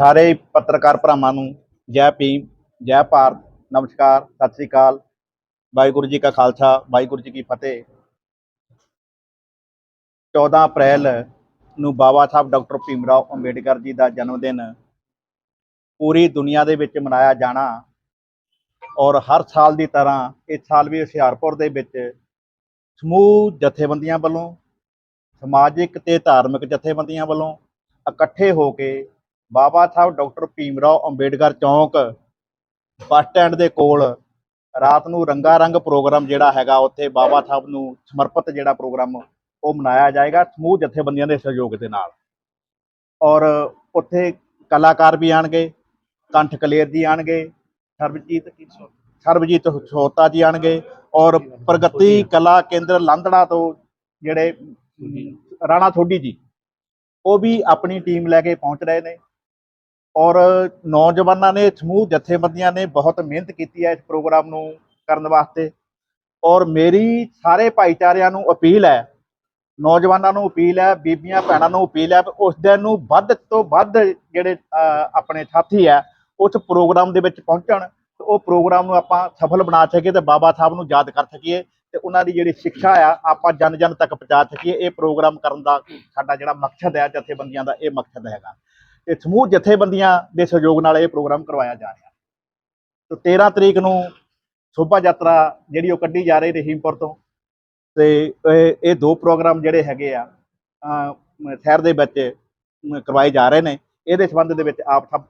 ਸਾਰੇ ਪੱਤਰਕਾਰ ਭਰਾਵਾਂ ਨੂੰ ਜੈ ਭੀਮ, ਜੈ ਭਾਰਤ, ਨਮਸਕਾਰ, ਸਤਿ ਸ੍ਰੀ ਅਕਾਲ। ਵਾਹਿਗੁਰੂ ਜੀ ਕਾ ਖਾਲਸਾ, ਵਾਹਿਗੁਰੂ ਜੀ ਕੀ ਫਤਿਹ। 14 ਅਪ੍ਰੈਲ ਨੂੰ ਬਾਬਾ ਸਾਹਿਬ ਡਾਕਟਰ ਭੀਮ ਰਾਓ ਅੰਬੇਡਕਰ ਜੀ ਦਾ ਜਨਮ ਦਿਨ ਪੂਰੀ ਦੁਨੀਆ ਦੇ ਵਿੱਚ ਮਨਾਇਆ ਜਾਣਾ ਔਰ ਹਰ ਸਾਲ ਦੀ ਤਰ੍ਹਾਂ ਇਸ ਸਾਲ ਵੀ ਹੁਸ਼ਿਆਰਪੁਰ ਦੇ ਵਿੱਚ ਸਮੂਹ ਜਥੇਬੰਦੀਆਂ ਵੱਲੋਂ, ਸਮਾਜਿਕ ਤੇ ਧਾਰਮਿਕ ਜਥੇਬੰਦੀਆਂ ਵੱਲੋਂ ਇਕੱਠੇ ਹੋ ਕੇ ਬਾਬਾ ਸਾਹਿਬ ਡਾਕਟਰ ਭੀਮ ਰਾਓ ਅੰਬੇਡਕਰ ਚੌਂਕ ਬੱਸ ਸਟੈਂਡ ਦੇ ਕੋਲ ਰਾਤ ਨੂੰ ਰੰਗਾ ਰੰਗ ਪ੍ਰੋਗਰਾਮ ਜਿਹੜਾ ਹੈਗਾ, ਉੱਥੇ ਬਾਬਾ ਸਾਹਿਬ ਨੂੰ ਸਮਰਪਿਤ ਜਿਹੜਾ ਪ੍ਰੋਗਰਾਮ ਉਹ ਮਨਾਇਆ ਜਾਏਗਾ ਸਮੂਹ ਜਥੇਬੰਦੀਆਂ ਦੇ ਸਹਿਯੋਗ ਦੇ ਨਾਲ। ਔਰ ਉੱਥੇ ਕਲਾਕਾਰ ਵੀ ਆਣਗੇ ਕੰਠ ਕਲੇਰ ਜੀ ਆਣਗੇ ਸਰਬਜੀਤ ਸਰਬਜੀਤ ਸੋਤਾ ਜੀ ਆਣਗੇ ਔਰ ਪ੍ਰਗਤੀ ਕਲਾ ਕੇਂਦਰ ਲਾਂਧੜਾ ਤੋਂ ਜਿਹੜੇ ਰਾਣਾ ਥੋਡੀ ਜੀ, ਉਹ ਵੀ ਆਪਣੀ ਟੀਮ ਲੈ ਕੇ ਪਹੁੰਚ ਰਹੇ ਨੇ। ਔਰ ਨੌਜਵਾਨਾਂ ਨੇ, ਸਮੂਹ ਜਥੇਬੰਦੀਆਂ ਨੇ ਬਹੁਤ ਮਿਹਨਤ ਕੀਤੀ ਹੈ ਇਸ ਪ੍ਰੋਗਰਾਮ ਨੂੰ ਕਰਨ ਵਾਸਤੇ। ਔਰ ਮੇਰੀ ਸਾਰੇ ਭਾਈਚਾਰਿਆਂ ਨੂੰ ਅਪੀਲ ਹੈ, ਨੌਜਵਾਨਾਂ ਨੂੰ ਅਪੀਲ ਹੈ, ਬੀਬੀਆਂ ਭੈਣਾਂ ਨੂੰ ਅਪੀਲ ਹੈ ਵੀ ਉਸ ਦਿਨ ਨੂੰ ਵੱਧ ਤੋਂ ਵੱਧ ਜਿਹੜੇ ਆਪਣੇ ਸਾਥੀ ਹੈ, ਉਸ ਪ੍ਰੋਗਰਾਮ ਦੇ ਵਿੱਚ ਪਹੁੰਚਣ। ਤੇ ਉਹ ਪ੍ਰੋਗਰਾਮ ਨੂੰ ਆਪਾਂ ਸਫਲ ਬਣਾ ਸਕੀਏ ਤੇ ਬਾਬਾ ਸਾਹਿਬ ਨੂੰ ਯਾਦ ਕਰ ਸਕੀਏ ਤੇ ਉਹਨਾਂ ਦੀ ਜਿਹੜੀ ਸਿੱਖਿਆ ਆ, ਆਪਾਂ ਜਨ ਜਨ ਤੱਕ ਪਹੁੰਚਾ ਸਕੀਏ। ਇਹ ਪ੍ਰੋਗਰਾਮ ਕਰਨ ਦਾ ਸਾਡਾ ਜਿਹੜਾ ਮਕਸਦ ਹੈ, ਜਥੇਬੰਦੀਆਂ ਦਾ ਇਹ ਮਕਸਦ ਹੈਗਾ। ਤੇ ਸਮੂਹ ਜਥੇਬੰਦੀਆਂ ਦੇ ਸਹਿਯੋਗ ਨਾਲ ਇਹ ਪ੍ਰੋਗਰਾਮ ਕਰਵਾਇਆ ਜਾ ਰਿਹਾ ਤੇ 13 ਤਰੀਕ ਨੂੰ ਸ਼ੋਭਾ ਯਾਤਰਾ ਜਿਹੜੀ ਉਹ ਕੱਢੀ ਜਾ ਰਹੀ ਰਹੀਮਪੁਰ ਤੋਂ, ਤੇ ਇਹ ਦੋ ਪ੍ਰੋਗਰਾਮ ਜਿਹੜੇ ਹੈਗੇ ਆ ਸ਼ਹਿਰ ਦੇ ਵਿੱਚ ਕਰਵਾਏ ਜਾ ਰਹੇ ਨੇ। ਇਹਦੇ ਸੰਬੰਧ ਦੇ ਵਿੱਚ ਆਪ ਸਭ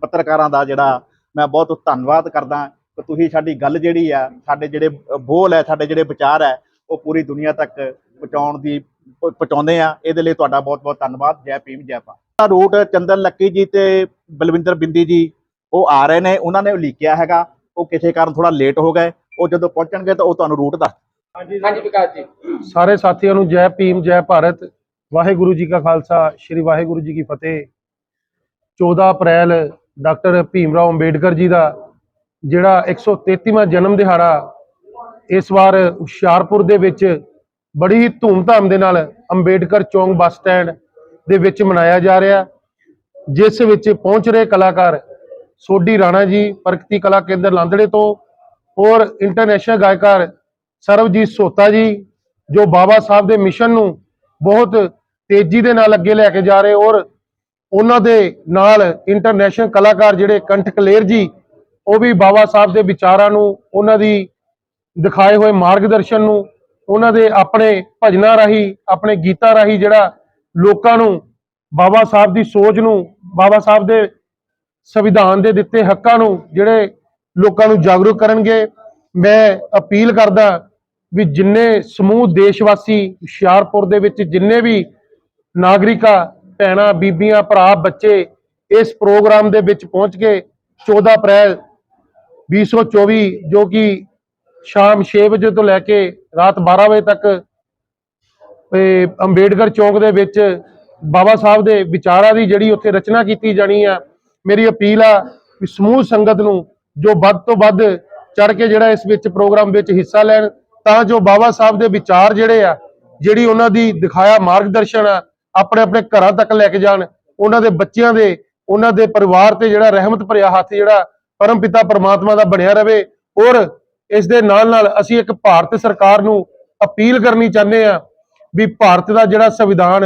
ਪੱਤਰਕਾਰਾਂ ਦਾ ਜਿਹੜਾ ਮੈਂ ਬਹੁਤ ਧੰਨਵਾਦ ਕਰਦਾ ਕਿ ਤੁਸੀਂ ਸਾਡੀ ਗੱਲ ਜਿਹੜੀ ਆ, ਸਾਡੇ ਜਿਹੜੇ ਬੋਲ ਹੈ, ਸਾਡੇ ਜਿਹੜੇ ਵਿਚਾਰ ਹੈ, ਉਹ ਪੂਰੀ ਦੁਨੀਆ ਤੱਕ ਪਹੁੰਚਾਉਣ ਦੀ, ਪਹੁੰਚਾਉਂਦੇ ਆ। ਇਹਦੇ ਲਈ ਤੁਹਾਡਾ ਬਹੁਤ ਬਹੁਤ ਧੰਨਵਾਦ। ਜੈ ਭੀਮ, ਜੈ ਭਾਰਤ। ਰੂਟ ਚੰਦਨ ਲੱਕੀ ਜੀ ਤੇ ਬਲਵਿੰਦਰ ਬਿੰਦੀ ਜੀ ਉਹ ਆ ਰਹੇ ਨੇ ਉਹਨਾਂ ਨੇ ਲਿਖਿਆ ਹੈਗਾ ਉਹ ਕਿਸੇ ਕਾਰਨ ਥੋੜਾ ਲੇਟ ਹੋ ਗਏ ਉਹ ਜਦੋਂ ਪਹੁੰਚਣਗੇ ਤਾਂ ਉਹ ਤੁਹਾਨੂੰ ਰੂਟ ਦੱਸ ਹਾਂਜੀ ਵਿਕਾਸ ਜੀ। ਸਾਰੇ ਸਾਥੀਆਂ ਨੂੰ ਜੈ ਭੀਮ ਜੈ ਭਾਰਤ ਵਾਹਿਗੁਰੂ ਜੀ ਕਾ ਖਾਲਸਾ ਸ੍ਰੀ ਵਾਹਿਗੁਰੂ ਜੀ ਕੀ ਫਤਿਹ। 14 ਅਪ੍ਰੈਲ ਡਾਕਟਰ ਭੀਮ ਰਾਓ ਅੰਬੇਡਕਰ ਜੀ ਦਾ ਜਿਹੜਾ 133ਵਾਂ ਜਨਮ ਦਿਹਾੜਾ ਇਸ ਵਾਰ ਹੁਸ਼ਿਆਰਪੁਰ ਦੇ ਵਿੱਚ ਬੜੀ ਹੀ ਧੂਮਧਾਮ ਦੇ ਨਾਲ ਅੰਬੇਡਕਰ ਚੌਂਕ ਬੱਸ ਸਟੈਂਡ ਦੇ ਵਿੱਚ ਮਨਾਇਆ ਜਾ ਰਿਹਾ। ਜਿਸ ਵਿੱਚ ਪਹੁੰਚ ਰਹੇ ਕਲਾਕਾਰ ਸੋਢੀ ਰਾਣਾ ਜੀ, ਪ੍ਰਗਤੀ ਕਲਾ ਕੇਂਦਰ ਲਾਂਦੜੇ ਤੋਂ ਔਰ ਇੰਟਰਨੈਸ਼ਨਲ ਗਾਇਕਾਰ ਸਰਬਜੀਤ ਸੋਤਾ ਜੀ, ਜੋ ਬਾਬਾ ਸਾਹਿਬ ਦੇ ਮਿਸ਼ਨ ਨੂੰ ਬਹੁਤ ਤੇਜ਼ੀ ਦੇ ਨਾਲ ਅੱਗੇ ਲੈ ਕੇ ਜਾ ਰਹੇ ਔਰ ਉਹਨਾਂ ਦੇ ਨਾਲ ਇੰਟਰਨੈਸ਼ਨਲ ਕਲਾਕਾਰ ਜਿਹੜੇ ਕੰਠ ਕਲੇਰ ਜੀ, ਉਹ ਵੀ ਬਾਬਾ ਸਾਹਿਬ ਦੇ ਵਿਚਾਰਾਂ ਨੂੰ, ਉਹਨਾਂ ਦੀ ਦਿਖਾਏ ਹੋਏ ਮਾਰਗਦਰਸ਼ਨ ਨੂੰ, ਉਹਨਾਂ ਦੇ ਆਪਣੇ ਭਜਨਾਂ ਰਾਹੀਂ, ਆਪਣੇ ਗੀਤਾਂ ਰਾਹੀਂ ਜਿਹੜਾ ਲੋਕਾਂ ਨੂੰ, ਬਾਬਾ ਸਾਹਿਬ ਦੀ ਸੋਚ ਨੂੰ, ਬਾਬਾ ਸਾਹਿਬ ਦੇ ਸੰਵਿਧਾਨ ਦੇ ਦਿੱਤੇ ਹੱਕਾਂ ਨੂੰ, ਜਿਹੜੇ ਲੋਕਾਂ ਨੂੰ ਜਾਗਰੂਕ ਕਰਨਗੇ। ਮੈਂ ਅਪੀਲ ਕਰਦਾ ਵੀ ਜਿੰਨੇ ਸਮੂਹ ਦੇਸ਼ਵਾਸੀ ਹੁਸ਼ਿਆਰਪੁਰ ਦੇ ਵਿੱਚ ਜਿੰਨੇ ਵੀ ਨਾਗਰਿਕਾਂ ਭੈਣਾਂ, ਬੀਬੀਆਂ, ਭਰਾ, ਬੱਚੇ, ਇਸ ਪ੍ਰੋਗਰਾਮ ਦੇ ਵਿੱਚ ਪਹੁੰਚ ਕੇ 14 ਅਪ੍ਰੈਲ 2024 ਜੋ ਕਿ ਸ਼ਾਮ 6 ਵਜੇ ਤੋਂ ਲੈ ਕੇ ਰਾਤ 12 ਵਜੇ ਤੱਕ ਅੰਬੇਡਕਰ ਚੌਂਕ ਦੇ ਵਿੱਚ ਬਾਬਾ ਸਾਹਿਬ ਦੇ ਵਿਚਾਰਾਂ ਦੀ ਜਿਹੜੀ ਉੱਥੇ ਰਚਨਾ ਕੀਤੀ ਜਾਣੀ ਆ, ਮੇਰੀ ਅਪੀਲ ਆ ਵੀ ਸਮੂਹ ਸੰਗਤ ਨੂੰ ਜੋ ਵੱਧ ਤੋਂ ਵੱਧ ਚੜ ਕੇ ਜਿਹੜਾ ਇਸ ਵਿੱਚ ਪ੍ਰੋਗਰਾਮ ਵਿੱਚ ਹਿੱਸਾ ਲੈਣ, ਤਾਂ ਜੋ ਬਾਬਾ ਸਾਹਿਬ ਦੇ ਵਿਚਾਰ ਜਿਹੜੇ ਆ, ਜਿਹੜੀ ਉਹਨਾਂ ਦੀ ਦਿਖਾਇਆ ਮਾਰਗਦਰਸ਼ਨ ਆ, ਆਪਣੇ ਆਪਣੇ ਘਰਾਂ ਤੱਕ ਲੈ ਕੇ ਜਾਣ, ਉਹਨਾਂ ਦੇ ਬੱਚਿਆਂ ਦੇ, ਉਹਨਾਂ ਦੇ ਪਰਿਵਾਰ ਤੇ ਜਿਹੜਾ ਰਹਿਮਤ ਭਰਿਆ ਹੱਥ ਜਿਹੜਾ ਪਰਮ ਪਿਤਾ ਪਰਮਾਤਮਾ ਦਾ ਬਣਿਆ ਰਵੇ, ਔਰ ਇਸ ਦੇ ਨਾਲ ਨਾਲ ਅਸੀਂ ਇੱਕ ਭਾਰਤ ਸਰਕਾਰ ਨੂੰ ਅਪੀਲ ਕਰਨੀ ਚਾਹੁੰਦੇ ਆ ਵੀ ਭਾਰਤ ਦਾ ਜਿਹੜਾ ਸੰਵਿਧਾਨ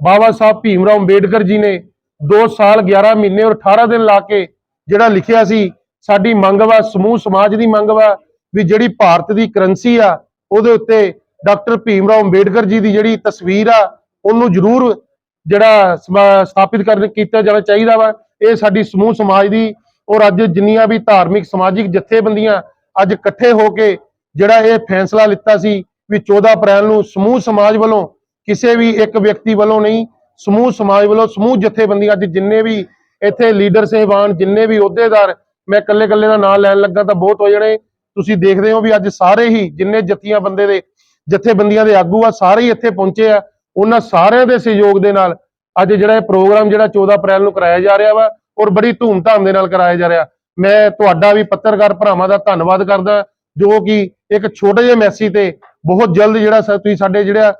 ਬਾਬਾ ਸਾਹਿਬ ਭੀਮ ਰਾਓ ਅੰਬੇਡਕਰ ਜੀ ਨੇ 2 ਸਾਲ 11 ਮਹੀਨੇ ਔਰ 18 ਦਿਨ ਲਾ ਕੇ ਜਿਹੜਾ ਲਿਖਿਆ ਸੀ, ਸਾਡੀ ਮੰਗ ਵਾ, ਸਮੂਹ ਸਮਾਜ ਦੀ ਮੰਗ ਵਾ ਵੀ ਜਿਹੜੀ ਭਾਰਤ ਦੀ ਕਰੰਸੀ ਆ, ਉਹਦੇ ਉੱਤੇ ਡਾਕਟਰ ਭੀਮ ਰਾਓ ਅੰਬੇਡਕਰ ਜੀ ਦੀ ਜਿਹੜੀ ਤਸਵੀਰ ਆ, ਉਹਨੂੰ ਜ਼ਰੂਰ ਜਿਹੜਾ ਸਮਾ- ਸਥਾਪਿਤ ਕਰਨ, ਕੀਤਾ ਜਾਣਾ ਚਾਹੀਦਾ ਵਾ। ਇਹ ਸਾਡੀ ਸਮੂਹ ਸਮਾਜ ਦੀ ਔਰ ਅੱਜ ਜਿੰਨੀਆਂ ਵੀ ਧਾਰਮਿਕ, ਸਮਾਜਿਕ ਜਥੇਬੰਦੀਆਂ ਅੱਜ ਇਕੱਠੇ ਹੋ ਕੇ ਜਿਹੜਾ ਇਹ ਫੈਸਲਾ ਲਿੱਤਾ ਸੀ ਵੀ 14 ਅਪ੍ਰੈਲ ਨੂੰ ਸਮੂਹ ਸਮਾਜ ਵੱਲੋਂ ਕਿਸੇ ਵੀ ਇੱਕ ਵਿਅਕਤੀ ਵੱਲੋਂ ਨਹੀਂ, ਸਮੂਹ ਸਮਾਜ ਵੱਲੋਂ, ਸਮੂਹ ਜਥੇਬੰਦੀਆਂ ਅੱਜ ਜਿੰਨੇ ਵੀ ਇੱਥੇ ਲੀਡਰ ਸਹਿਬਾਨ, ਜਿੰਨੇ ਵੀ ਅਹੁਦੇਦਾਰ, ਮੈਂ ਇਕੱਲੇ ਇਕੱਲੇ ਦਾ ਨਾਮ ਲੈਣ ਲੱਗਾ ਤਾਂ ਬਹੁਤ ਹੋ ਜਾਣੇ। ਤੁਸੀਂ ਦੇਖਦੇ ਹੋ ਵੀ ਅੱਜ ਸਾਰੇ ਹੀ ਜਿੰਨੇ ਜਥੀਆਂ ਬੰਦੇ ਦੇ, ਜਥੇਬੰਦੀਆਂ ਦੇ ਆਗੂ ਆ, ਸਾਰੇ ਹੀ ਇੱਥੇ ਪਹੁੰਚੇ ਆ। ਉਹਨਾਂ ਸਾਰਿਆਂ ਦੇ ਸਹਿਯੋਗ ਦੇ ਨਾਲ ਅੱਜ ਜਿਹੜਾ ਇਹ ਪ੍ਰੋਗਰਾਮ ਜਿਹੜਾ 14 ਅਪ੍ਰੈਲ ਨੂੰ ਕਰਾਇਆ ਜਾ ਰਿਹਾ ਵਾ, ਔਰ ਬੜੀ ਧੂਮਧਾਮ ਦੇ ਨਾਲ ਕਰਾਇਆ ਜਾ ਰਿਹਾ। ਮੈਂ ਤੁਹਾਡਾ ਵੀ ਪੱਤਰਕਾਰ ਭਰਾਵਾਂ ਦਾ ਧੰਨਵਾਦ ਕਰਦਾ ਜੋ ਕਿ ਇੱਕ ਛੋਟੇ ਜਿਹੇ ਮੈਸੇਜ ਤੇ ਬਹੁਤ ਜਲਦ ਜਿਹੜਾ ਤੁਸੀਂ ਸਾਡੇ ਜਿਹੜਾ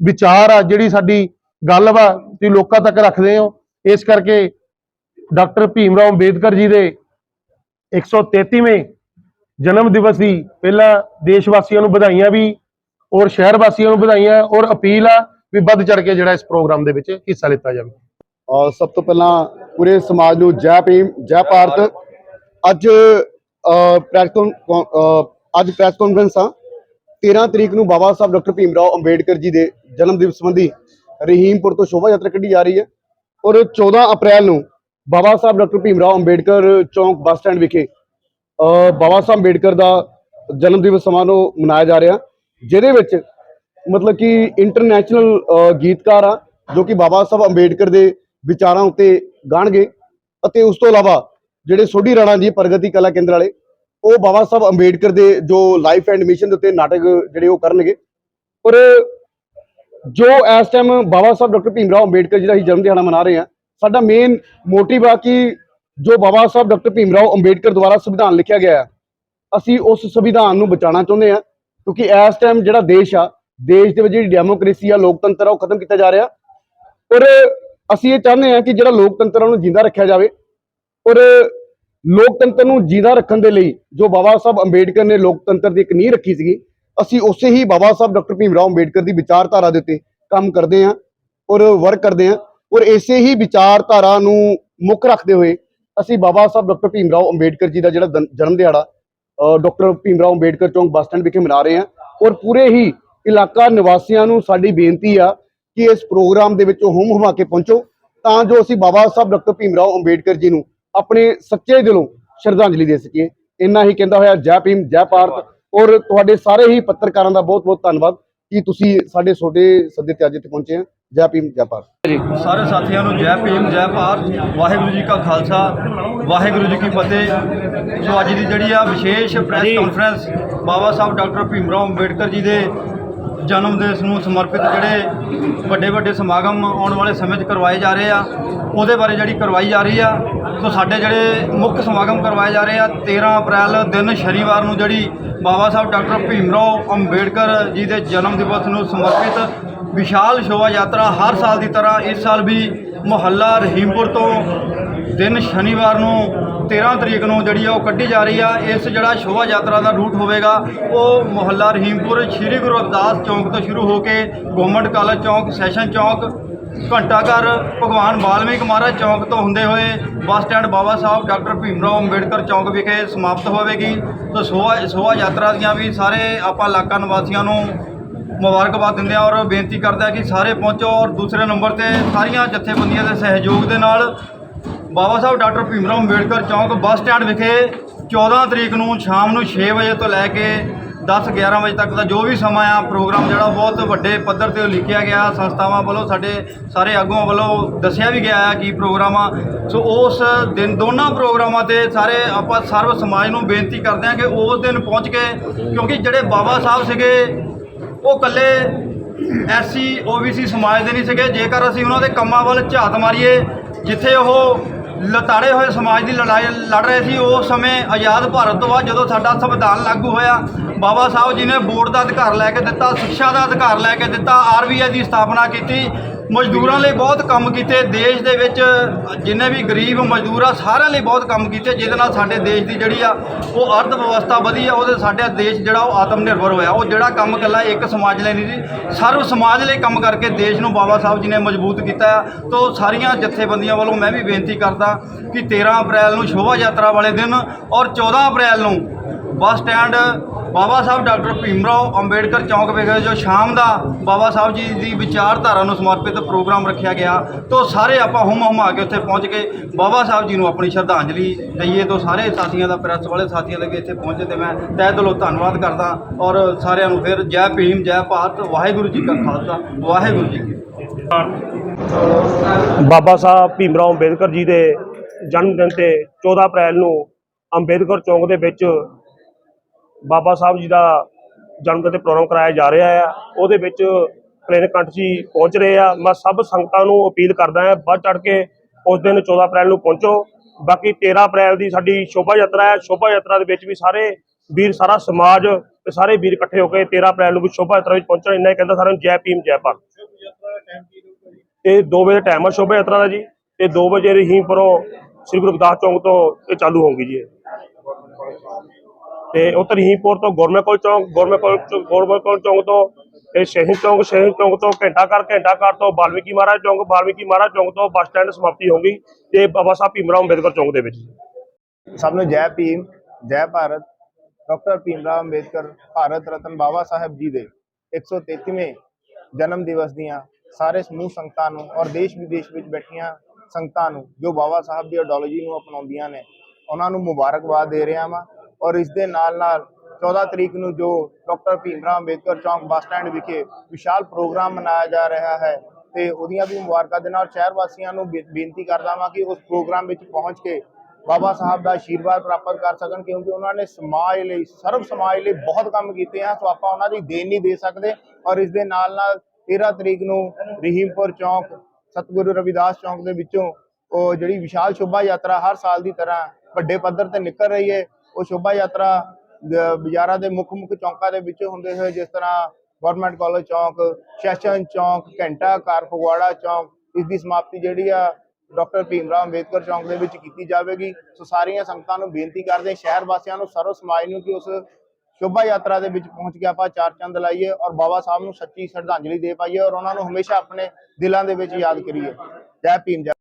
ਵਿਚਾਰ ਆ, ਜਿਹੜੀ ਸਾਡੀ ਗੱਲ ਵਾ, ਤੁਸੀਂ ਲੋਕਾਂ ਤੱਕ ਰੱਖਦੇ ਹੋ। ਇਸ ਕਰਕੇ ਡਾਕਟਰ ਭੀਮ ਰਾਓ ਅੰਬੇਦਕਰ ਜੀ ਦੇ 133ਵੇਂ ਜਨਮ ਦਿਵਸ ਦੀ ਪਹਿਲਾਂ ਦੇਸ਼ ਵਾਸੀਆਂ ਨੂੰ ਵਧਾਈਆਂ ਵੀ ਔਰ ਸ਼ਹਿਰ ਵਾਸੀਆਂ ਨੂੰ ਵਧਾਈਆਂ ਔਰ ਅਪੀਲ ਆ ਵੀ ਵੱਧ ਚੜ ਕੇ ਜਿਹੜਾ ਇਸ ਪ੍ਰੋਗਰਾਮ ਦੇ ਵਿੱਚ ਹਿੱਸਾ ਲਿੱਤਾ ਜਾਵੇ। ਔਰ ਸਭ ਤੋਂ ਪਹਿਲਾਂ ਪੂਰੇ ਸਮਾਜ ਨੂੰ ਜੈ ਭੀਮ, ਜੈ ਭਾਰਤ। ਅੱਜ ਪ੍ਰੈਸ ਅੱਜ ਪ੍ਰੈਸ ਕਾਨਫਰੰਸ ਆ। 13 ਤਰੀਕ ਨੂੰ ਬਾਬਾ ਸਾਹਿਬ ਡਾਕਟਰ ਭੀਮ ਰਾਓ ਅੰਬੇਡਕਰ ਜੀ ਦੇ ਜਨਮ ਦਿਵਸ ਸੰਬੰਧੀ ਰਹੀਮਪੁਰ ਤੋਂ ਸ਼ੋਭਾ ਯਾਤਰਾ ਕੱਢੀ ਜਾ ਰਹੀ ਹੈ। ਔਰ 14 ਅਪ੍ਰੈਲ ਨੂੰ ਬਾਬਾ ਸਾਹਿਬ ਡਾਕਟਰ ਭੀਮ ਰਾਓ ਅੰਬੇਡਕਰ ਚੌਂਕ ਬੱਸ ਸਟੈਂਡ ਵਿਖੇ ਬਾਬਾ ਸਾਹਿਬ ਅੰਬੇਡਕਰ ਦਾ ਜਨਮ ਦਿਵਸ ਸਮਾਰੋਹ ਮਨਾਇਆ ਜਾ ਰਿਹਾ। ਜਿਹਦੇ ਵਿੱਚ ਮਤਲਬ ਕਿ ਇੰਟਰਨੈਸ਼ਨਲ ਗੀਤਕਾਰ ਆ, ਜੋ ਕਿ ਬਾਬਾ ਸਾਹਿਬ ਅੰਬੇਡਕਰ ਦੇ ਵਿਚਾਰਾਂ ਉੱਤੇ ਗਾਣਗੇ। ਅਤੇ ਉਸ ਤੋਂ ਇਲਾਵਾ ਜਿਹੜੇ ਸੋਢੀ ਰਾਣਾ ਜੀ ਪ੍ਰਗਤੀ ਕਲਾ ਕੇਂਦਰ ਵਾਲੇ ਉਹ ਬਾਬਾ ਸਾਹਿਬ ਅੰਬੇਡਕਰ ਦੇ ਜੋ ਲਾਈਫ ਐਂਡ ਮਿਸ਼ਨ ਦੇ ਉੱਤੇ ਨਾਟਕ ਜਿਹੜੇ ਉਹ ਕਰਨਗੇ? ਔਰ ਜੋ ਇਸ ਟਾਈਮ ਬਾਬਾ ਸਾਹਿਬ ਡਾਕਟਰ ਭੀਮ ਰਾਓ ਅੰਬੇਡਕਰ ਜੀ ਦਾ ਹੀ ਜਨਮ ਦਿਹਾੜਾ ਮਨਾ ਰਹੇ ਹਾਂ ਸਾਡਾ ਮੇਨ ਮੋਟਿਵ ਆ ਕਿ ਜੋ ਬਾਬਾ ਸਾਹਿਬ ਡਾਕਟਰ ਭੀਮ ਰਾਓ ਅੰਬੇਡਕਰ ਦੁਆਰਾ ਸੰਵਿਧਾਨ ਲਿਖਿਆ ਗਿਆ ਹੈ ਅਸੀਂ ਉਸ ਸੰਵਿਧਾਨ ਨੂੰ ਬਚਾਉਣਾ ਚਾਹੁੰਦੇ ਹਾਂ ਕਿਉਂਕਿ ਇਸ ਟਾਈਮ ਜਿਹੜਾ ਦੇਸ਼ ਆ, ਦੇਸ਼ ਦੇ ਵਿੱਚ ਜਿਹੜੀ ਡੈਮੋਕ੍ਰੇਸੀ ਆ, ਲੋਕਤੰਤਰ ਆ, ਉਹ ਖਤਮ ਕੀਤਾ ਜਾ ਰਿਹਾ। ਔਰ ਅਸੀਂ ਇਹ ਚਾਹੁੰਦੇ ਹਾਂ ਕਿ ਜਿਹੜਾ ਲੋਕਤੰਤਰ ਆ, ਉਹਨੂੰ ਜਿੰਦਾ ਰੱਖਿਆ ਜਾਵੇ। ਔਰ ਲੋਕਤੰਤਰ ਨੂੰ ਜਿੰਦਾ ਰੱਖਣ ਦੇ ਲਈ ਜੋ ਬਾਬਾ ਸਾਹਿਬ ਅੰਬੇਡਕਰ ਨੇ ਲੋਕਤੰਤਰ ਦੀ ਇੱਕ ਨੀਂਹ ਰੱਖੀ ਸੀਗੀ, ਅਸੀਂ ਉਸੇ ਹੀ ਬਾਬਾ ਸਾਹਿਬ ਡਾਕਟਰ ਭੀਮ ਰਾਓ ਅੰਬੇਡਕਰ ਦੀ ਵਿਚਾਰਧਾਰਾ ਦੇ ਉੱਤੇ ਕੰਮ ਕਰਦੇ ਆ ਔਰ ਵਰਕ ਕਰਦੇ ਆ ਔਰ ਇਸੇ ਹੀ ਵਿਚਾਰਧਾਰਾ ਨੂੰ ਮੁੱਖ ਰੱਖਦੇ ਹੋਏ ਅਸੀਂ ਬਾਬਾ ਸਾਹਿਬ ਡਾਕਟਰ ਭੀਮ ਰਾਓ ਅੰਬੇਡਕਰ ਜੀ ਦਾ ਜਿਹੜਾ ਦਨ- ਜਨਮ ਦਿਹਾੜਾ ਡਾਕਟਰ ਭੀਮ ਰਾਓ ਅੰਬੇਡਕਰ ਚੌਂਕ ਬੱਸ ਸਟੈਂਡ ਵਿਖੇ ਮਨਾ ਰਹੇ ਆ ਔਰ ਪੂਰੇ ਹੀ ਇਲਾਕਾ ਨਿਵਾਸੀਆਂ ਨੂੰ ਸਾਡੀ ਬੇਨਤੀ ਆ ਕਿ ਇਸ ਪ੍ਰੋਗਰਾਮ ਦੇ ਵਿੱਚ ਹੁਮ ਹੁਮਾ ਕੇ ਪਹੁੰਚੋ ਤਾਂ ਜੋ ਅਸੀਂ ਬਾਬਾ ਸਾਹਿਬ ਡਾਕਟਰ ਭੀਮ ਰਾਓ ਅੰਬੇਡਕਰ ਜੀ ਨੂੰ ਆਪਣੇ ਸੱਚੇ ਦਿਲੋਂ ਸ਼ਰਧਾਂਜਲੀ ਦੇ ਸਕੀਏ। ਇੰਨਾ ਹੀ ਕਹਿੰਦਾ ਹੋਇਆ ਜੈ ਭੀਮ ਜੈ ਭਾਰਤ। ਔਰ ਤੁਹਾਡੇ ਸਾਰੇ ਹੀ ਪੱਤਰਕਾਰਾਂ ਦਾ ਬਹੁਤ ਬਹੁਤ ਧੰਨਵਾਦ ਕਿ ਤੁਸੀਂ ਸਾਡੇ ਛੋਟੇ ਸੱਦੇ ਤੇ ਅੱਜ ਇੱਥੇ ਪਹੁੰਚੇ ਆ ਜੈ ਭੀਮ ਜੈ ਭਾਰਤ। ਸਾਰੇ ਸਾਥੀਆਂ ਨੂੰ ਜੈ ਭੀਮ ਜੈ ਭਾਰਤ। ਵਾਹਿਗੁਰੂ ਜੀ ਕਾ ਖਾਲਸਾ ਵਾਹਿਗੁਰੂ ਜੀ ਕੀ ਫਤਿਹ। ਸੋ ਅੱਜ ਦੀ ਜਿਹੜੀ ਆ ਵਿਸ਼ੇਸ਼ press conference Baba Sahib doctor Bhim Rao Ambedkar ji ਦੇ ਜਨਮ ਦਿਵਸ ਨੂੰ ਸਮਰਪਿਤ ਜਿਹੜੇ ਵੱਡੇ ਵੱਡੇ ਸਮਾਗਮ ਆਉਣ ਵਾਲੇ ਸਮੇਂ 'ਚ ਕਰਵਾਏ ਜਾ ਰਹੇ ਆ ਉਹਦੇ ਬਾਰੇ ਜਿਹੜੀ ਕਰਵਾਈ ਜਾ ਰਹੀ ਆ ਸੋ ਸਾਡੇ ਜਿਹੜੇ ਮੁੱਖ ਸਮਾਗਮ ਕਰਵਾਏ ਜਾ ਰਹੇ ਆ 13 ਅਪ੍ਰੈਲ ਦਿਨ ਸ਼ਨੀਵਾਰ ਨੂੰ ਜਿਹੜੀ ਬਾਬਾ ਸਾਹਿਬ ਡਾਕਟਰ ਭੀਮ ਰਾਓ ਅੰਬੇਡਕਰ ਜੀ ਦੇ ਜਨਮ ਦਿਵਸ ਨੂੰ ਸਮਰਪਿਤ ਵਿਸ਼ਾਲ ਸ਼ੋਭਾ ਯਾਤਰਾ ਹਰ ਸਾਲ ਦੀ ਤਰ੍ਹਾਂ ਇਸ ਸਾਲ ਵੀ ਮੁਹੱਲਾ ਰਹੀਮਪੁਰ ਤੋਂ ਦਿਨ ਸ਼ਨੀਵਾਰ ਨੂੰ 13 ਤਰੀਕ ਨੂੰ ਜਿਹੜੀ ਆ ਉਹ ਕੱਢੀ ਜਾ ਰਹੀ ਆ। ਇਸ ਜਿਹੜਾ ਸ਼ੋਭਾ ਯਾਤਰਾ ਦਾ ਰੂਟ ਹੋਵੇਗਾ, ਉਹ ਮੁਹੱਲਾ ਰਹੀਮਪੁਰ ਸ਼੍ਰੀ ਗੁਰੂ ਅਰਦਾਸ ਚੌਂਕ ਤੋਂ ਸ਼ੁਰੂ ਹੋ ਕੇ ਗਵਰਨਮੈਂਟ ਕਾਲਜ ਚੌਂਕ, ਸੈਸ਼ਨ ਚੌਂਕ ਘੰਟਾ ਘਰ ਭਗਵਾਨ ਵਾਲਮੀਕ ਮਹਾਰਾਜ ਚੌਂਕ ਤੋਂ ਹੁੰਦੇ ਹੋਏ bus stand Baba Sahib doctor Bhim Rao Ambedkar ਚੌਂਕ ਵਿਖੇ ਸਮਾਪਤ ਹੋਵੇਗੀ। ਤਾਂ ਸੋਹਾ ਸੋਹਾ ਯਾਤਰਾ ਦੀਆਂ ਵੀ ਸਾਰੇ ਆਪਾਂ ਇਲਾਕਾ ਨਿਵਾਸੀਆਂ ਨੂੰ ਮੁਬਾਰਕਬਾਦ ਦਿੰਦੇ ਆ ਔਰ ਬੇਨਤੀ ਕਰਦੇ ਆ ਕਿ ਸਾਰੇ ਪਹੁੰਚੋ ਔਰ ਦੂਸਰੇ ਨੰਬਰ ਤੇ ਸਾਰੀਆਂ ਜਥੇਬੰਦੀਆਂ ਦੇ ਸਹਿਯੋਗ ਦੇ ਨਾਲ ਬਾਬਾ ਸਾਹਿਬ ਡਾਕਟਰ ਭੀਮ ਰਾਓ ਅੰਬੇਡਕਰ ਚੌਂਕ ਬੱਸ ਸਟੈਂਡ ਵਿਖੇ 14 ਤਰੀਕ ਨੂੰ ਸ਼ਾਮ ਨੂੰ 6 ਵਜੇ ਤੋਂ ਲੈ ਕੇ 10 11 ਵਜੇ ਤੱਕ ਦਾ ਜੋ ਵੀ ਸਮਾਂ ਆ, ਪ੍ਰੋਗਰਾਮ ਜਿਹੜਾ ਬਹੁਤ ਵੱਡੇ ਪੱਧਰ ਤੇ ਲਿਖਿਆ ਗਿਆ। ਸੰਸਥਾਵਾਂ ਵੱਲੋਂ ਸਾਡੇ ਸਾਰੇ ਆਗੂਆਂ ਵੱਲੋਂ ਦੱਸਿਆ ਵੀ ਗਿਆ ਹੈ ਕਿ ਪ੍ਰੋਗਰਾਮ ਆ। ਸੋ ਉਸ ਦਿਨ ਦੋਨਾਂ ਪ੍ਰੋਗਰਾਮਾਂ ਤੇ ਸਾਰੇ ਆਪਾਂ ਸਰਵ ਸਮਾਜ ਨੂੰ ਬੇਨਤੀ ਕਰਦੇ ਹਾਂ ਕਿ ਉਸ ਦਿਨ ਪਹੁੰਚ ਕੇ, ਕਿਉਂਕਿ ਜਿਹੜੇ ਬਾਬਾ ਸਾਹਿਬ ਸੀਗੇ, ਉਹ ਇਕੱਲੇ ਐਸਸੀ ਓਬੀਸੀ ਸਮਾਜ ਦੇ ਨਹੀਂ ਸੀਗੇ। ਜੇਕਰ ਅਸੀਂ ਉਹਨਾਂ ਦੇ ਕੰਮਾਂ ਵੱਲ ਝਾਤ ਮਾਰੀਏ, ਜਿੱਥੇ ਉਹ ਲਤਾੜੇ ਹੋਏ ਸਮਾਜ ਦੀ ਲੜਾਈ ਲੜ ਰਹੇ ਸੀ, ਉਸ ਸਮੇਂ ਆਜ਼ਾਦ ਭਾਰਤ ਤੋਂ ਬਾਅਦ ਜਦੋਂ ਸਾਡਾ ਸੰਵਿਧਾਨ ਲਾਗੂ ਹੋਇਆ, ਬਾਬਾ ਸਾਹਿਬ ਜੀ ਨੇ ਵੋਟ ਦਾ ਅਧਿਕਾਰ ਲੈ ਕੇ ਦਿੱਤਾ, ਸਿੱਖਿਆ ਦਾ ਅਧਿਕਾਰ ਲੈ ਕੇ ਦਿੱਤਾ ਆਰਬੀਆਈ ਦੀ ਸਥਾਪਨਾ ਕੀਤੀ ਮਜ਼ਦੂਰਾਂ ਲਈ ਬਹੁਤ ਕੰਮ ਕੀਤੇ, ਦੇਸ਼ ਦੇ ਵਿੱਚ ਜਿੰਨੇ ਵੀ ਗਰੀਬ ਮਜ਼ਦੂਰ ਆ, ਸਾਰਿਆਂ ਲਈ ਬਹੁਤ ਕੰਮ ਕੀਤੇ, ਜਿਹਦੇ ਨਾਲ ਸਾਡੇ ਦੇਸ਼ ਦੀ ਜਿਹੜੀ ਆ, ਉਹ ਅਰਥ ਵਿਵਸਥਾ ਵਧੀ ਆ, ਉਹਦੇ ਸਾਡਾ ਦੇਸ਼ ਜਿਹੜਾ, ਉਹ ਆਤਮ ਨਿਰਭਰ ਹੋਇਆ। ਉਹ ਜਿਹੜਾ ਕੰਮ ਇਕੱਲਾ ਇੱਕ ਸਮਾਜ ਲਈ ਨਹੀਂ ਸੀ, ਸਰਵ ਸਮਾਜ ਲਈ ਕੰਮ ਕਰਕੇ ਦੇਸ਼ ਨੂੰ ਬਾਬਾ ਸਾਹਿਬ ਜੀ ਨੇ ਮਜ਼ਬੂਤ ਕੀਤਾ ਆ। ਤੋਂ ਸਾਰੀਆਂ ਜਥੇਬੰਦੀਆਂ ਵੱਲੋਂ ਮੈਂ ਵੀ ਬੇਨਤੀ ਕਰਦਾ ਕਿ 13 ਅਪ੍ਰੈਲ ਨੂੰ ਸ਼ੋਭਾ ਯਾਤਰਾ ਵਾਲੇ ਦਿਨ ਔਰ 14 ਅਪ੍ਰੈਲ ਨੂੰ bus stand Baba Sahib doctor Bhim Rao Ambedkar ਚੌਂਕ ਵਿਖੇ ਜੋ ਸ਼ਾਮ ਦਾ ਬਾਬਾ ਸਾਹਿਬ ਜੀ ਦੀ ਵਿਚਾਰਧਾਰਾ ਨੂੰ ਸਮਰਪਿਤ ਪ੍ਰੋਗਰਾਮ ਰੱਖਿਆ ਗਿਆ, ਤੋਂ ਸਾਰੇ ਆਪਾਂ ਹੁਮ ਹੁਮਾ ਕੇ ਉੱਥੇ ਪਹੁੰਚ ਕੇ ਬਾਬਾ ਸਾਹਿਬ ਜੀ ਨੂੰ ਆਪਣੀ ਸ਼ਰਧਾਂਜਲੀ ਦਈਏ, ਤੋਂ ਸਾਰੇ ਸਾਥੀਆਂ ਦਾ, ਪ੍ਰੈਸ ਵਾਲੇ ਸਾਥੀਆਂ ਲੱਗੇ ਇੱਥੇ ਪਹੁੰਚੇ ਤੇ ਮੈਂ ਤਹਿ ਦਿਲੋਂ ਧੰਨਵਾਦ ਕਰਦਾ ਔਰ ਸਾਰਿਆਂ ਨੂੰ ਫਿਰ ਜੈ ਭੀਮ, ਜੈ ਭਾਰਤ, ਵਾਹਿਗੁਰੂ ਜੀ ਕਾ ਖਾਲਸਾ, ਵਾਹਿਗੁਰੂ ਜੀ ਕੀ ਬਾਬਾ ਸਾਹਿਬ ਭੀਮ ਰਾਓ ਅੰਬੇਦਕਰ ਜੀ ਦੇ ਜਨਮ ਦਿਨ ਤੇ 14 ਅਪ੍ਰੈਲ ਨੂੰ ਅੰਬੇਦਕਰ ਚੌਂਕ ਦੇ ਵਿੱਚ ਬਾਬਾ ਸਾਹਿਬ ਜੀ ਦਾ ਜਨਮ ਦਿਨ ਤੇ ਪ੍ਰੋਗਰਾਮ ਕਰਾਇਆ ਜਾ ਰਿਹਾ ਹੈ ਉਹਦੇ ਵਿੱਚ ਪਲੇਨ ਕੰਠ ਜੀ ਪਹੁੰਚ ਰਹੇ ਆ। ਮੈਂ ਸਭ ਸੰਗਤਾਂ ਨੂੰ ਅਪੀਲ ਕਰਦਾ ਹਾਂ ਵੱਧ ਚੜ ਕੇ ਉਸ ਦਿਨ 14 ਅਪ੍ਰੈਲ ਨੂੰ ਪਹੁੰਚੋ। ਬਾਕੀ 13 ਅਪ੍ਰੈਲ ਦੀ ਸਾਡੀ ਸ਼ੋਭਾ ਯਾਤਰਾ ਹੈ ਸ਼ੋਭਾ ਯਾਤਰਾ ਦੇ ਵਿੱਚ ਵੀ ਸਾਰੇ ਵੀਰ, ਸਾਰਾ ਸਮਾਜ ਤੇ ਸਾਰੇ ਵੀਰ ਇਕੱਠੇ ਹੋ ਕੇ 13 ਅਪ੍ਰੈਲ ਨੂੰ ਵੀ ਸ਼ੋਭਾ ਯਾਤਰਾ ਵਿੱਚ ਪਹੁੰਚਣਾ। ਇੰਨਾ ਹੀ ਕਹਿੰਦਾ ਸਾਰਿਆਂ ਨੂੰ ਜੈ ਭੀਮ, ਜੈ ਭਾਰਤ। ਇਹ 2 ਵਜੇ ਟਾਈਮ ਆ ਸ਼ੋਭਾ ਯਾਤਰਾ ਦਾ ਜੀ। ਤੇ 2 ਵਜੇ ਰਹੀਮਪੁਰੋਂ ਸ੍ਰੀ ਗੁਰੂ ਰਵਿਦਾਸ ਚੌਂਕ ਤੋਂ ਇਹ ਚਾਲੂ ਹੋਊਗੀ ਜੀ ਤੇ ਉੱਧਰ ਰਹੀਮਪੁਰ ਤੋਂ ਗੌਰਮੈਂਟ ਕਾਲਜ ਚੌਂਕ ਗੌਰਮੈਂਟ ਕਾਲਜ ਚੌਂ- ਗੌਰਮੈਂਟ ਕਾਲਜ ਚੌਂਕ ਤੋਂ ਇਹ ਸ਼ਹੀਦ ਚੌਂਕ ਸ਼ਹੀਦ ਚੌਂਕ ਤੋਂ ਘੰਟਾ ਘਰ ਘੰਟਾ ਘਰ ਤੋਂ ਬਾਲਮੀਕੀ ਮਹਾਰਾਜ ਚੌਂਕ, ਬਾਲਮੀਕੀ ਮਹਾਰਾਜ ਚੌਂਕ ਤੋਂ ਬੱਸ ਸਟੈਂਡ ਸਮਾਪਤੀ ਹੋਊਗੀ ਤੇ ਬਾਬਾ ਸਾਹਿਬ ਭੀਮਰਾਓ ਅੰਬੇਦਕਰ ਚੌਂਕ ਦੇ ਵਿੱਚ। ਸਭ ਨੂੰ ਜੈ ਭੀਮ, ਜੈ ਭਾਰਤ। ਡਾਕਟਰ ਭੀਮ ਰਾਓ ਅੰਬੇਦਕਰ ਭਾਰਤ ਰਤਨ ਬਾਬਾ ਸਾਹਿਬ ਜੀ ਦੇ 133ਵੇਂ ਜਨਮ ਦਿਵਸ ਦੀਆਂ ਸਾਰੇ ਸਮੂਹ ਸੰਗਤਾਂ ਨੂੰ ਔਰ ਦੇਸ਼ ਵਿਦੇਸ਼ ਵਿੱਚ ਬੈਠੀਆਂ ਸੰਗਤਾਂ ਨੂੰ ਜੋ ਬਾਬਾ ਸਾਹਿਬ ਦੀ ਆਈਡੀਓਲੋਜੀ ਨੂੰ ਅਪਣਾਉਂਦੀਆਂ ਨੇ, ਉਹਨਾਂ ਨੂੰ ਮੁਬਾਰਕਬਾਦ ਦੇ ਰਿਹਾ ਵਾਂ। ਔਰ ਇਸ ਦੇ ਨਾਲ ਨਾਲ 14 ਤਰੀਕ ਨੂੰ ਜੋ ਡਾਕਟਰ ਭੀਮਰਾਮ ਅੰਬੇਦਕਰ ਚੌਂਕ ਬੱਸ ਸਟੈਂਡ ਵਿਖੇ ਵਿਸ਼ਾਲ ਪ੍ਰੋਗਰਾਮ ਮਨਾਇਆ ਜਾ ਰਿਹਾ ਹੈ ਤੇ ਉਹਦੀਆਂ ਵੀ ਮੁਬਾਰਕਾਂ ਦੇ ਨਾਲ ਸ਼ਹਿਰ ਵਾਸੀਆਂ ਨੂੰ ਬੇ- ਬੇਨਤੀ ਕਰਦਾ ਵਾਂ ਕਿ ਉਸ ਪ੍ਰੋਗਰਾਮ ਵਿੱਚ ਪਹੁੰਚ ਕੇ ਬਾਬਾ ਸਾਹਿਬ ਦਾ ਆਸ਼ੀਰਵਾਦ ਪ੍ਰਾਪਤ ਕਰ ਸਕਣ ਕਿਉਂਕਿ ਉਹਨਾਂ ਨੇ ਸਮਾਜ ਲਈ, ਸਰਵ ਸਮਾਜ ਲਈ ਬਹੁਤ ਕੰਮ ਕੀਤੇ ਆ, ਸੋ ਆਪਾਂ ਉਹਨਾਂ ਦੀ ਦੇਣ ਨਹੀਂ ਦੇ ਸਕਦੇ ਔਰ ਇਸ ਦੇ ਨਾਲ ਨਾਲ 13 ਤਰੀਕ ਨੂੰ ਰਹੀਮਪੁਰ ਚੌਂਕ, ਸਤਿਗੁਰੂ ਰਵਿਦਾਸ ਚੌਂਕ ਦੇ ਵਿੱਚੋਂ ਉਹ ਜਿਹੜੀ ਵਿਸ਼ਾਲ ਸ਼ੋਭਾ ਯਾਤਰਾ ਹਰ ਸਾਲ ਦੀ ਤਰ੍ਹਾਂ ਵੱਡੇ ਪੱਧਰ ਤੇ ਨਿਕਲ ਰਹੀ ਹੈ। ਉਹ ਸ਼ੋਭਾ ਯਾਤਰਾ ਬਾਜ਼ਾਰਾਂ ਦੇ ਮੁੱਖ ਮੁੱਖ ਚੌਂਕਾਂ ਦੇ ਵਿੱਚ ਹੁੰਦੇ ਹੋਏ ਜਿਸ ਤਰ੍ਹਾਂ ਗਵਰਨਮੈਂਟ ਕਾਲਜ ਚੌਂਕ, ਸੈਸ਼ਨ ਚੌਂਕ, ਘੰਟਾ ਘਰ, ਫਗਵਾੜਾ ਚੌਂਕ, ਇਸ ਦੀ ਸਮਾਪਤੀ ਜਿਹੜੀ ਆ ਡਾਕਟਰ ਭੀਮ ਰਾਓ ਅੰਬੇਦਕਰ ਚੌਂਕ ਦੇ ਵਿੱਚ ਕੀਤੀ ਜਾਵੇਗੀ। ਸੋ ਸਾਰੀਆਂ ਸੰਗਤਾਂ ਨੂੰ ਬੇਨਤੀ ਕਰਦੇ ਸ਼ਹਿਰ ਵਾਸੀਆਂ ਨੂੰ, ਸਰਵ ਸਮਾਜ ਨੂੰ ਕਿ ਉਸ ਸ਼ੋਭਾ ਯਾਤਰਾ ਦੇ ਵਿੱਚ ਪਹੁੰਚ ਕੇ ਆਪਾਂ ਚਾਰ ਚੰਦ ਲਾਈਏ ਔਰ ਬਾਬਾ ਸਾਹਿਬ ਨੂੰ ਸੱਚੀ ਸ਼ਰਧਾਂਜਲੀ ਦੇ ਪਾਈਏ ਔਰ ਉਹਨਾਂ ਨੂੰ ਹਮੇਸ਼ਾ ਆਪਣੇ ਦਿਲਾਂ ਦੇ ਵਿੱਚ ਯਾਦ ਕਰੀਏ। ਜੈ ਭੀਮ, ਜੈ